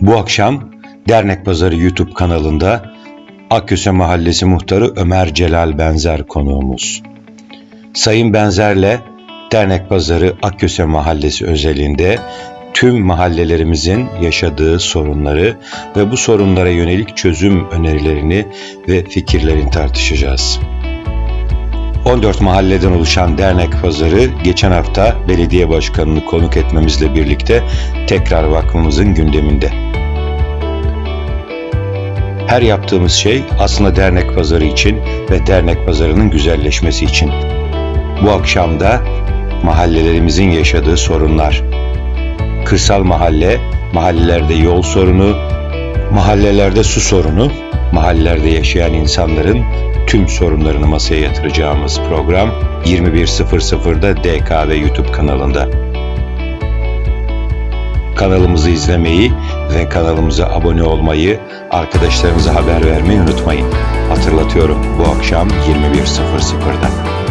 Bu akşam Dernek Pazarı YouTube kanalında Akköse Mahallesi Muhtarı Ömer Celal Benzer konuğumuz. Sayın Benzer'le Dernek Pazarı Akköse Mahallesi özelinde tüm mahallelerimizin yaşadığı sorunları ve bu sorunlara yönelik çözüm önerilerini ve fikirlerini tartışacağız. 14 mahalleden oluşan dernek pazarı geçen hafta belediye başkanını konuk etmemizle birlikte tekrar vakfımızın gündeminde. Her yaptığımız şey aslında dernek pazarı için ve dernek pazarının güzelleşmesi için. Bu akşam da mahallelerimizin yaşadığı sorunlar. Kırsal mahalle, mahallelerde yol sorunu, mahallelerde su sorunu, mahallelerde yaşayan insanların tüm sorunlarını masaya yatıracağımız program 21.00'da DKV YouTube kanalında. Kanalımızı izlemeyi ve kanalımıza abone olmayı, arkadaşlarınıza haber vermeyi unutmayın. Hatırlatıyorum bu akşam 21.00'da.